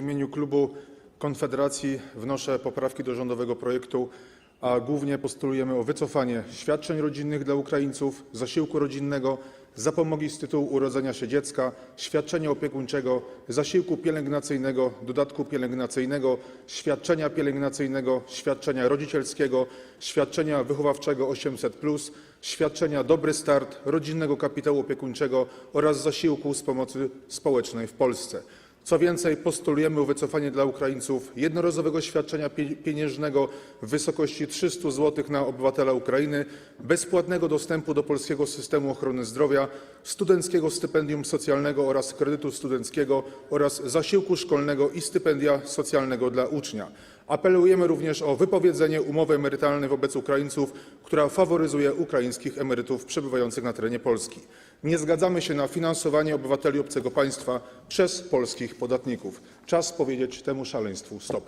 imieniu klubu Konfederacji wnoszę poprawki do rządowego projektu, a głównie postulujemy o wycofanie świadczeń rodzinnych dla Ukraińców, zasiłku rodzinnego, zapomogi z tytułu urodzenia się dziecka, świadczenia opiekuńczego, zasiłku pielęgnacyjnego, dodatku pielęgnacyjnego, świadczenia pielęgnacyjnego, świadczenia rodzicielskiego, świadczenia wychowawczego 800+, świadczenia Dobry Start, rodzinnego kapitału opiekuńczego oraz zasiłku z pomocy społecznej w Polsce. Co więcej, postulujemy wycofanie dla Ukraińców jednorazowego świadczenia pie- pieniężnego w wysokości 300 zł na obywatela Ukrainy, bezpłatnego dostępu do polskiego systemu ochrony zdrowia, studenckiego stypendium socjalnego oraz kredytu studenckiego oraz zasiłku szkolnego i stypendia socjalnego dla ucznia. Apelujemy również o wypowiedzenie umowy emerytalnej wobec Ukraińców, która faworyzuje ukraińskich emerytów przebywających na terenie Polski. Nie zgadzamy się na finansowanie obywateli obcego państwa przez polskich podatników. Czas powiedzieć temu szaleństwu stop.